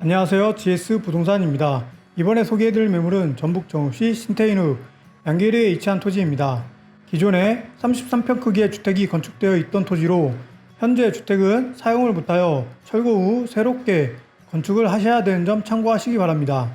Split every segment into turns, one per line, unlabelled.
안녕하세요. GS 부동산입니다. 이번에 소개해드릴 매물은 전북 정읍시 신태인읍 양계리에 위치한 토지입니다. 기존에 33평 크기의 주택이 건축되어 있던 토지로 현재 주택은 사용을 못하여 철거 후 새롭게 건축을 하셔야 되는 점 참고하시기 바랍니다.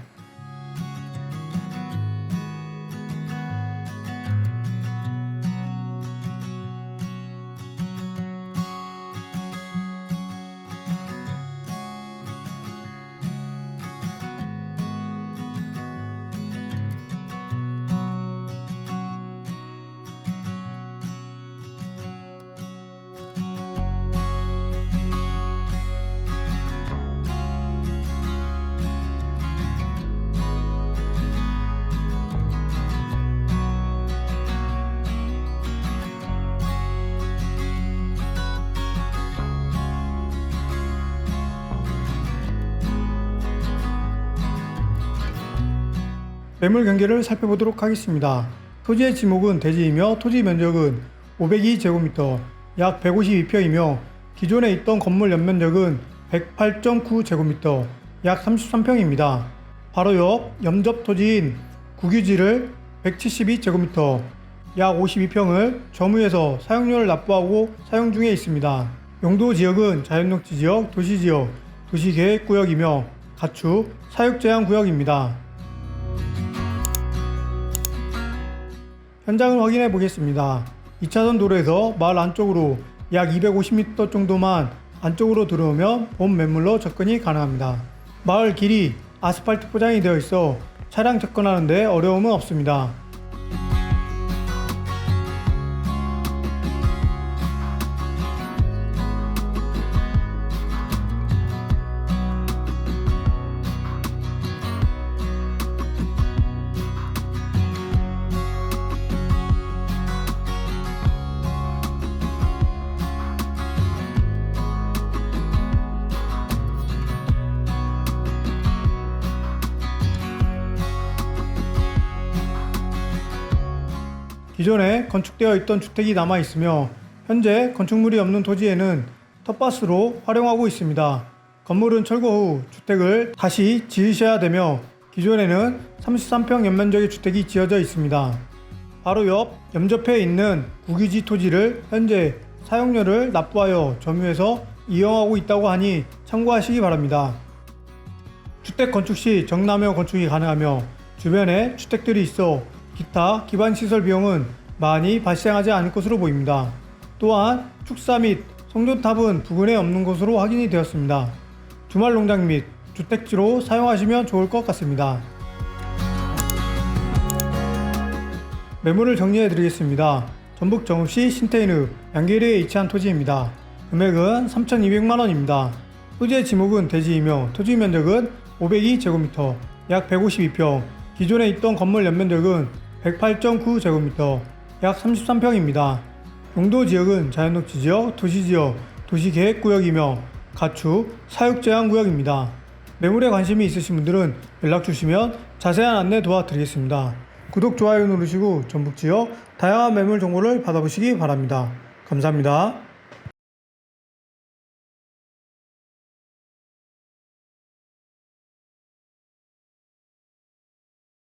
매물 경계를 살펴보도록 하겠습니다. 토지의 지목은 대지이며 토지 면적은 502제곱미터, 약 152평이며 기존에 있던 건물 연면적은 108.9제곱미터, 약 33평입니다. 바로 옆 염접 토지인 국유지를 172제곱미터, 약 52평을 점유해서 사용료를 납부하고 사용 중에 있습니다. 용도 지역은 자연녹지 지역, 도시 지역, 도시계획구역이며 가축, 사육제한 구역입니다. 현장을 확인해 보겠습니다. 2차선 도로에서 마을 안쪽으로 약 250m 정도만 안쪽으로 들어오면 본 매물로 접근이 가능합니다. 마을 길이 아스팔트 포장이 되어 있어 차량 접근하는데 어려움은 없습니다. 기존에 건축되어 있던 주택이 남아 있으며 현재 건축물이 없는 토지에는 텃밭으로 활용하고 있습니다. 건물은 철거 후 주택을 다시 지으셔야 되며 기존에는 33평 연면적의 주택이 지어져 있습니다. 바로 옆 염접해 있는 국유지 토지를 현재 사용료를 납부하여 점유해서 이용하고 있다고 하니 참고하시기 바랍니다. 주택 건축 시 정남형 건축이 가능하며 주변에 주택들이 있어 기타 기반 시설 비용은 많이 발생하지 않을 것으로 보입니다. 또한 축사 및 송전탑은 부근에 없는 것으로 확인이 되었습니다. 주말 농장 및 주택지로 사용하시면 좋을 것 같습니다. 매물을 정리해 드리겠습니다. 전북 정읍시 신태인읍 양계리에 위치한 토지입니다. 금액은 3,200만 원입니다. 토지의 지목은 대지이며 토지 면적은 502제곱미터, 약 152평, 기존에 있던 건물 연면적은 108.9제곱미터, 약 33평입니다. 용도 지역은 자연녹지 지역, 도시 지역, 도시 계획 구역이며 가축, 사육 제한 구역입니다. 매물에 관심이 있으신 분들은 연락 주시면 자세한 안내 도와드리겠습니다. 구독, 좋아요 누르시고 전북 지역 다양한 매물 정보를 받아보시기 바랍니다. 감사합니다.